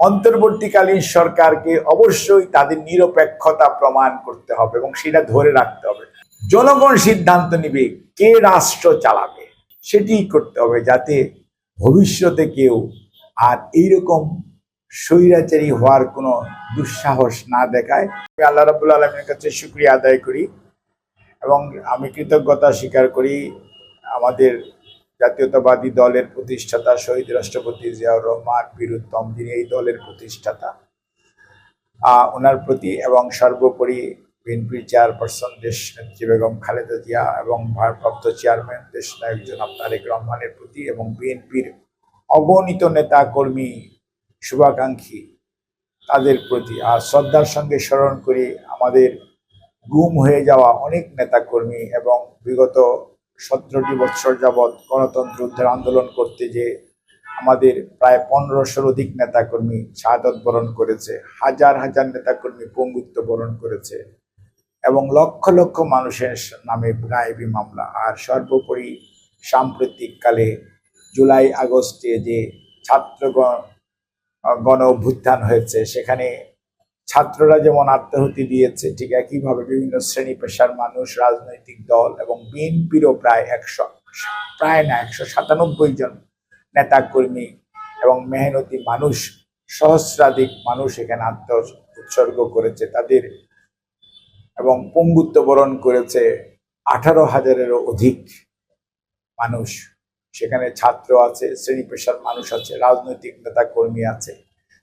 অন্তর্বর্তীকালীন সরকারকে অবশ্যই তাদের নিরপেক্ষতা প্রমাণ করতে হবে এবং সেটা ধরে রাখতে হবে। জনগণ সিদ্ধান্ত নিবে কে রাষ্ট্র চালাবে সেটি করতে হবে যাতে ভবিষ্যতে কেউ আর এইরকম স্বৈরাচারী হওয়ার কোনো দুঃসাহস না দেখায়। আমি আল্লাহ রাবুল আলমের কাছে শুক্রিয়া আদায় করি এবং আমি কৃতজ্ঞতা স্বীকার করি আমাদের জাতীয়তাবাদী দলের প্রতিষ্ঠাতা শহীদ রাষ্ট্রপতি জিয়াউর রহমান বীর উত্তম যিনি এই দলের প্রতিষ্ঠাতা। ওনার প্রতি এবং সর্বোপরি বিএনপির চেয়ারপারসন দেশ নেত্রী বেগম খালেদা জিয়া এবং ভারপ্রাপ্ত চেয়ারম্যান দেশ নায়ক জনাব তারেক রহমানের প্রতি এবং বিএনপির অগণিত নেতা কর্মী শুভাকাঙ্ক্ষী তাদের প্রতি। আর শ্রদ্ধার সঙ্গে স্মরণ করি, আমাদের গুম হয়ে যাওয়া অনেক নেতাকর্মী এবং বিগত সতেরোটি বৎসর যাবৎ গণতন্ত্র উদ্ধার আন্দোলন করতে যে আমাদের প্রায় পনেরোশোর অধিক নেতাকর্মী শাহাদত বরণ করেছে, হাজার হাজার নেতাকর্মী পঙ্গুত্ব বরণ করেছে, এবং লক্ষ লক্ষ মানুষের নামে গায়েবী মামলা। আর সর্বোপরি সাম্প্রতিককালে জুলাই আগস্টে যে ছাত্রগণ, গণ অভ্যুত্থান হয়েছে, সেখানে ছাত্ররা যেমন আত্মাহুতি দিয়েছে, ঠিক একইভাবে বিভিন্ন শ্রেণি পেশার মানুষ, রাজনৈতিক দল এবং বিএনপিরও প্রায় একশো, প্রায় না, একশো সাতানব্বই জন নেতা কর্মী এবং মেহনতি মানুষ, সহস্রাধিক মানুষ এখানে আত্ম উৎসর্গ করেছে তাদের এবং পঙ্গুত্ব বরণ করেছে আঠারো হাজারেরও অধিক মানুষ। সেখানে ছাত্র আছে, শ্রেণি পেশার মানুষ আছে, রাজনৈতিক নেতা কর্মী আছে।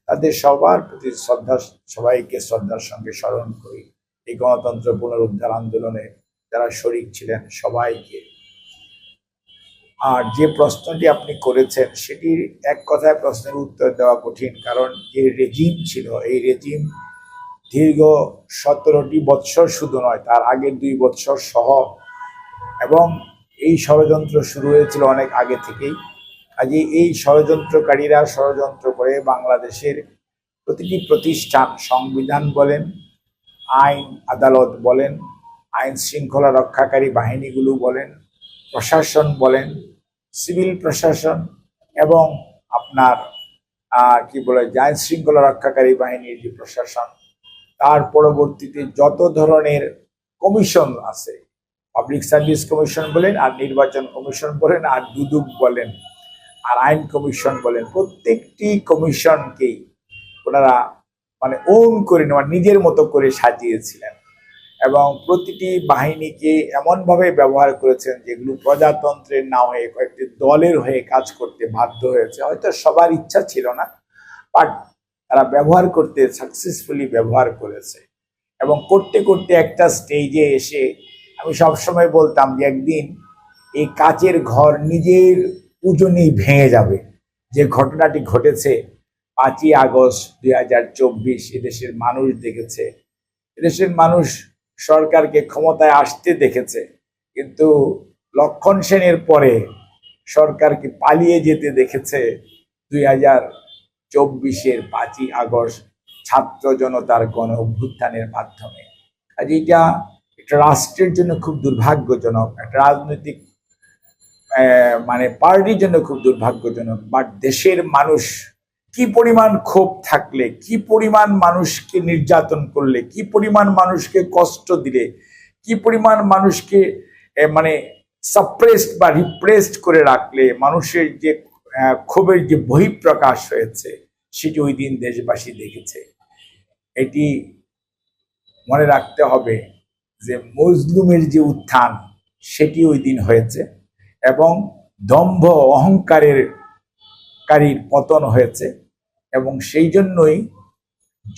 তাদের সবার প্রতি শ্রদ্ধা, সবাইকে শ্রদ্ধার সঙ্গে স্মরণ করি। এই গণতন্ত্র পুনরুদ্ধার আন্দোলনে যারা শরিক ছিলেন সবাইকে। আর যে প্রশ্নটি আপনি করেছেন সেটির এক কথায় প্রশ্নের উত্তর দেওয়া কঠিন, কারণ যে রেজিম ছিল, এই রেজিম দীর্ঘ সতেরোটি বৎসর শুধু নয়, তার আগের দুই বৎসর সহ। এবং এই ষড়যন্ত্র শুরু হয়েছিল অনেক আগে থেকেই। কাজে এই ষড়যন্ত্রকারীরা ষড়যন্ত্র করে বাংলাদেশের প্রতিটি প্রতিষ্ঠান সংবিধান বলেন, আইন আদালত বলেন, আইন শৃঙ্খলা রক্ষাকারী বাহিনীগুলো বলেন, প্রশাসন বলেন, সিভিল প্রশাসন এবং আপনার কি বলে আইন শৃঙ্খলা রক্ষাকারী বাহিনীর যে প্রশাসন, তার পরবর্তীতে যত ধরনের কমিশন আছে, পাবলিক সার্ভিস কমিশন বলেন আর নির্বাচন কমিশন বলেন আর দুদুক বলেন আর আইন কমিশন বলেন, প্রত্যেকটি কমিশনকেই ওনারা মানে ওন করে নেওয়া, নিজের মতো করে সাজিয়েছিলেন। এবং প্রতিটি বাহিনীকে এমনভাবে ব্যবহার করেছেন যেগুলো প্রজাতন্ত্রের না হয়ে কয়েকটি দলের হয়ে কাজ করতে বাধ্য হয়েছে। হয়তো সবার ইচ্ছা ছিল না, বাট তারা ব্যবহার করতে সাকসেসফুলি ব্যবহার করেছে। এবং করতে করতে একটা স্টেজে এসে আমি সবসময় বলতাম যে একদিন এই কাচের ঘর নিজের পুজনেই ভেঙে যাবে। যে ঘটনাটি ঘটেছে পাঁচই আগস্ট দুই হাজার চব্বিশ, এদেশের মানুষ দেখেছে। এদেশের মানুষ সরকারকে ক্ষমতায় আসতে দেখেছে, কিন্তু লক্ষণ সেনের পরে সরকারকে পালিয়ে যেতে দেখেছে দুই হাজার চব্বিশের পাঁচই আগস্ট ছাত্র জনতার গণ অভ্যুত্থানের মাধ্যমে। আজ এটা একটা রাষ্ট্রের জন্য খুব দুর্ভাগ্যজনক, একটা রাজনৈতিক মানে পার্টির জন্য খুব দুর্ভাগ্যজনক বাট দেশের মানুষ কি পরিমাণ ক্ষোভ থাকলে, কি পরিমাণ মানুষকে নির্যাতন করলে, কি পরিমাণ মানুষকে কষ্ট দিলে, কি পরিমাণ মানুষকে মানে সাপ্রেসড বা রিপ্রেসড করে রাখলে, মানুষের যে ক্ষোভের যে বহিঃপ্রকাশ হয়েছে, সেটি ওই দিন দেশবাসী দেখেছে। এটি মনে রাখতে হবে যে মজলুমের যে উত্থান, সেটি ওই দিন হয়েছে। এবং দম্ভ অহংকারের কারীর পতন হয়েছে এবং সেই জন্যই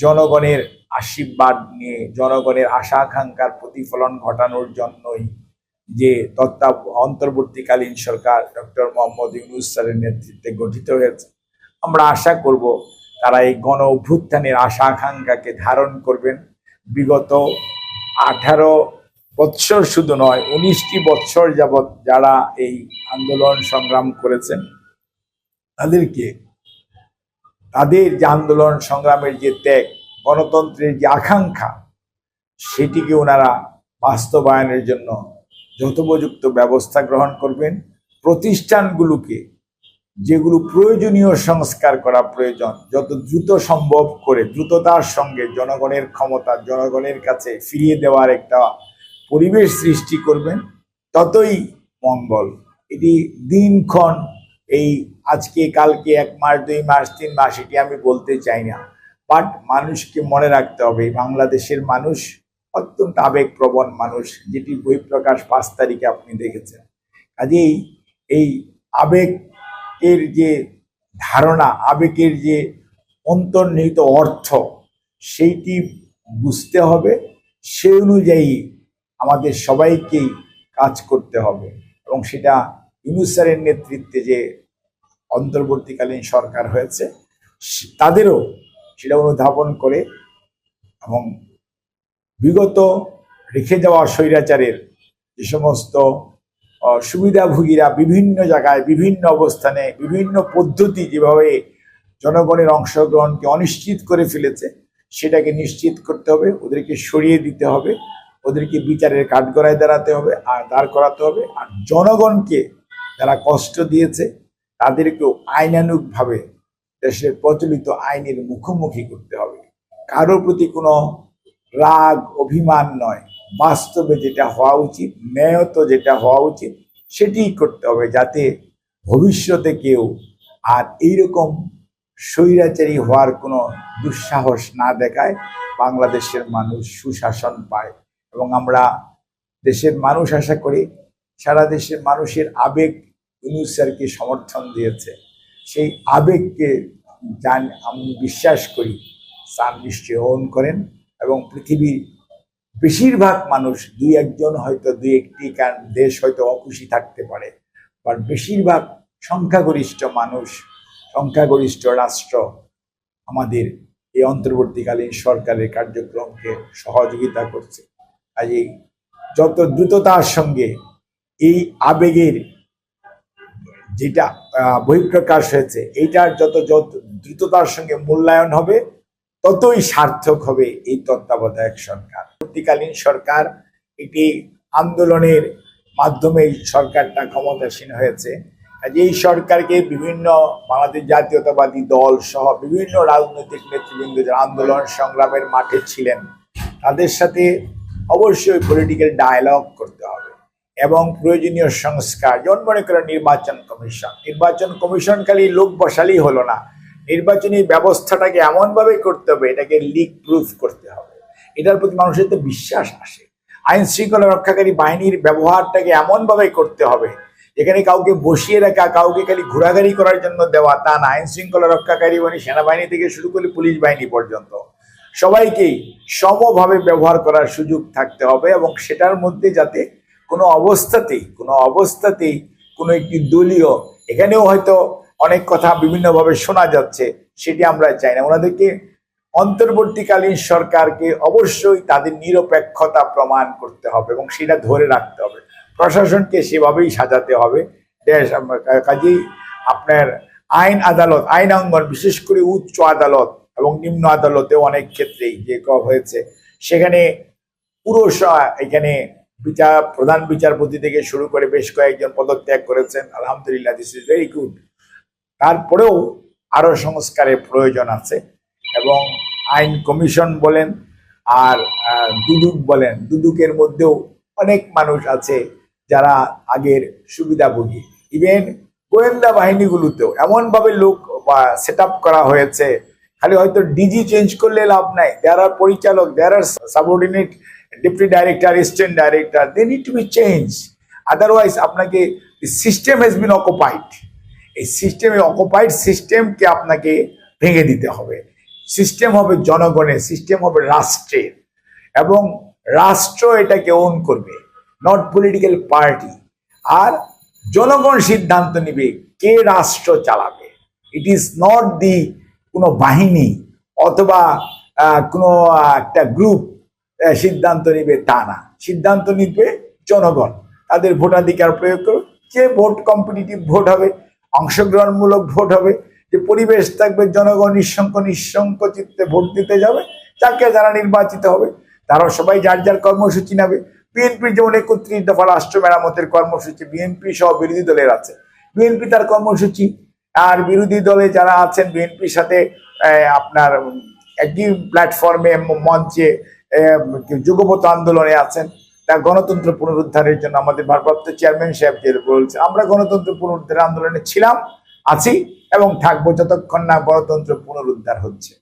জনগণের আশীর্বাদ নিয়ে, জনগণের আশা আকাঙ্ক্ষার প্রতিফলন ঘটানোর জন্যই যে তত্ত্বা অন্তর্বর্তীকালীন সরকার ডক্টর মোহাম্মদ ইউনুস স্যারের নেতৃত্বে গঠিত হয়েছে, আমরা আশা করব তারা এই গণ অভ্যুত্থানের আশা আকাঙ্ক্ষাকে ধারণ করবেন। বিগত আঠারো বৎসর শুধু নয়, উনিশটি বৎসর যাবৎ যারা এই আন্দোলন সংগ্রাম করেছেন, তাদেরকে তাদের যে আন্দোলন সংগ্রামের যে ত্যাগ, গণতন্ত্রের যে আকাঙ্ক্ষা, সেটিকে ওনারা বাস্তবায়নের জন্য যথোপযুক্ত ব্যবস্থা গ্রহণ করবেন। প্রতিষ্ঠানগুলোকে যেগুলো প্রয়োজনীয় সংস্কার করা প্রয়োজন, যত দ্রুত সম্ভব করে, দ্রুততার সঙ্গে জনগণের ক্ষমতা, জনগণের কাছে ফিরিয়ে দেওয়ার একটা পরিবেশ সৃষ্টি করবেন, ততই মঙ্গল। এটি দিনক্ষণ এই আজকে, কালকে, এক মাস, দুই মাস, তিন মাস, এটি আমি বলতে চাই না। বাট মানুষকে মনে রাখতে হবে, বাংলাদেশের মানুষ অত্যন্ত আবেগপ্রবণ মানুষ, যেটি বহিঃপ্রকাশ পাঁচ তারিখে আপনি দেখেছেন। কাজেই এই আবেগের যে ধারণা, আবেগের যে অন্তর্নিহিত অর্থ, সেইটি বুঝতে হবে। সে অনুযায়ী আমাদের সবাইকেই কাজ করতে হবে। এবং সেটা ইউনুসারের নেতৃত্বে যে অন্তর্বর্তীকালীন সরকার হয়েছে তাদেরও সেটা অনুধাবন করে এবং বিগত রেখে যাওয়া স্বৈরাচারের যে সমস্ত সুবিধাভোগীরা বিভিন্ন জায়গায়, বিভিন্ন অবস্থানে, বিভিন্ন পদ্ধতি যেভাবে জনগণের অংশগ্রহণকে অনিশ্চিত করে ফেলেছে, সেটাকে নিশ্চিত করতে হবে, ওদেরকে সরিয়ে দিতে হবে। ওদেরকে বিচারের কাঠগড়ায় দাঁড়াতে হবে, আর দাঁড় করাতে হবে। আর জনগণকে যারা কষ্ট দিয়েছে, তাদেরকেও আইনানুগভাবে দেশের প্রচলিত আইনের মুখোমুখি করতে হবে। কারোর প্রতি কোনো রাগ, অভিমান নয়। বাস্তবে যেটা হওয়া উচিত, ন্যায়ত যেটা হওয়া উচিত সেটিই করতে হবে যাতে ভবিষ্যতে কেউ আর এইরকম স্বৈরাচারী হওয়ার কোনো দুঃসাহস না দেখায়, বাংলাদেশের মানুষ সুশাসন পায়। এবং আমরা দেশের মানুষ আশা করি সারা দেশের মানুষের আবেগ ইউনুস স্যারকে সমর্থন দিয়েছে। সেই আবেগকে জান, আমি বিশ্বাস করি স্যার নিশ্চয় ওন করেন এবং পৃথিবীর বেশিরভাগ মানুষ দুই একজন হয়তো দুই একটি দেশ হয়তো অখুশি থাকতে পারে, বাট বেশিরভাগ সংখ্যাগরিষ্ঠ মানুষ, সংখ্যাগরিষ্ঠ রাষ্ট্র আমাদের এই অন্তর্বর্তীকালীন সরকারের কার্যক্রমকে সহযোগিতা করছে। কাজেই যত দ্রুততার সঙ্গে এই আবেগের যেটা বহিঃপ্রকাশ হয়েছে, এইটার যত যত দ্রুততার সঙ্গে মূল্যায়ন হবে, ততই সার্থক হবে এই তত্ত্বাবধায়ক সরকার। পরবর্তীকালীন সরকার একটি আন্দোলনের মাধ্যমে সরকারটা ক্ষমতাসীন হয়েছে। এই সরকারকে বিভিন্ন বাংলাদেশ জাতীয়তাবাদী দল সহ বিভিন্ন রাজনৈতিক নেতৃবৃন্দ যারা আন্দোলন সংগ্রামের মাঠে ছিলেন, তাদের সাথে অবশ্যই পলিটিক্যাল ডায়ালগ করতে হবে এবং প্রয়োজনীয় সংস্কার। যেমন মনে করেন নির্বাচন কমিশন। নির্বাচন কমিশন খালি লোক বসালেই হলো না। নির্বাচনী ব্যবস্থাটাকে এমনভাবে করতে হবে, এটাকে লিক প্রুফ করতে হবে। এটার প্রতি মানুষের তো বিশ্বাস আসে। আইন শৃঙ্খলা রক্ষাকারী বাহিনীর ব্যবহারটাকে এমনভাবে করতে হবে এখানে কাউকে বসিয়ে রাখা, কাউকে খালি ঘোরাঘুরি করার জন্য দেওয়া তা না। আইন শৃঙ্খলা রক্ষাকারী মানে সেনাবাহিনী থেকে শুরু করে পুলিশ বাহিনী পর্যন্ত। সবাইকেই সমভাবে ব্যবহার করার সুযোগ থাকতে হবে এবং সেটার মধ্যে যাতে কোনো অবস্থাতেই কোনো অবস্থাতেই কোনো একটি দলীয়, এখানেও হয়তো অনেক কথা বিভিন্নভাবে শোনা যাচ্ছে, সেটি আমরা চাই না। ওনাদেরকে অন্তর্বর্তীকালীন সরকারকে অবশ্যই তাদের নিরপেক্ষতা প্রমাণ করতে হবে এবং সেটা ধরে রাখতে হবে। প্রশাসনকে সেভাবেই সাজাতে হবে। দেশ, কাজেই আপনার আইন আদালত, আইন অঙ্গন বিশেষ করে উচ্চ আদালত এবং নিম্ন আদালতেও অনেক ক্ষেত্রেই যে হয়েছে, সেখানে পুরো এখানে বিচার প্রধান বিচারপতি থেকে শুরু করে বেশ কয়েকজন পদত্যাগ করেছেন। আলহামদুলিল্লাহ দিস ইজ ভেরি গুড তারপরেও আরও সংস্কারের প্রয়োজন আছে এবং আইন কমিশন বলেন আর দুদুক বলেন, দুদুকের মধ্যেও অনেক মানুষ আছে যারা আগের সুবিধাভোগী। ইভেন গোয়েন্দা বাহিনীগুলোতেও এমনভাবে লোক বা সেট করা হয়েছে খালি হয়তো ডিজি চেঞ্জ করলে লাভ নাই। দেয়ার আর পরিচালক there are subordinate deputy director assistant director they need to be change otherwise আপনাকে সিস্টেম হ্যাজ বিন অকুপাইড এই সিস্টেমে অকুপাইড সিস্টেমকে আপনাকে ভেঙে দিতে হবে। সিস্টেম হবে জনগণের সিস্টেম হবে রাষ্ট্রের। এবং রাষ্ট্র এটাকে ওন করবে নট পলিটিক্যাল পার্টি আর জনগণ সিদ্ধান্ত নিবে, কে রাষ্ট্র চালাবে। ইট ইজ নট দি কোনো বাহিনী অথবা কোনো একটা গ্রুপ সিদ্ধান্ত নিবে তা না। সিদ্ধান্ত নিবে জনগণ। তাদের ভোটাধিকার প্রয়োগ করবে যে ভোট কম্পিটিটিভ ভোট হবে, অংশগ্রহণমূলক ভোট হবে, যে পরিবেশ থাকবে, জনগণ নিঃসংক নিঃসংক চিত্তে ভোট দিতে যাবে, যাকে যারা নির্বাচিত হবে তারা সবাই যার যার কর্মসূচি নেবে। বিএনপি যেমন একত্রিশ দফা রাষ্ট্র মেরামতের কর্মসূচি, বিএনপি সহ বিরোধী দলের আছে। বিএনপি তার কর্মসূচি আর বিরোধী দলে যারা আছেন, বিএনপির সাথে আপনার একই প্ল্যাটফর্মে মঞ্চে যুগপথ আন্দোলনে আছেন, তা গণতন্ত্র পুনরুদ্ধারের জন্য আমাদের ভারপ্রাপ্ত চেয়ারম্যান সাহেব যে বলছে আমরা গণতন্ত্র পুনরুদ্ধার আন্দোলনে ছিলাম, আছি এবং থাকব যতক্ষণ না গণতন্ত্র পুনরুদ্ধার হচ্ছে।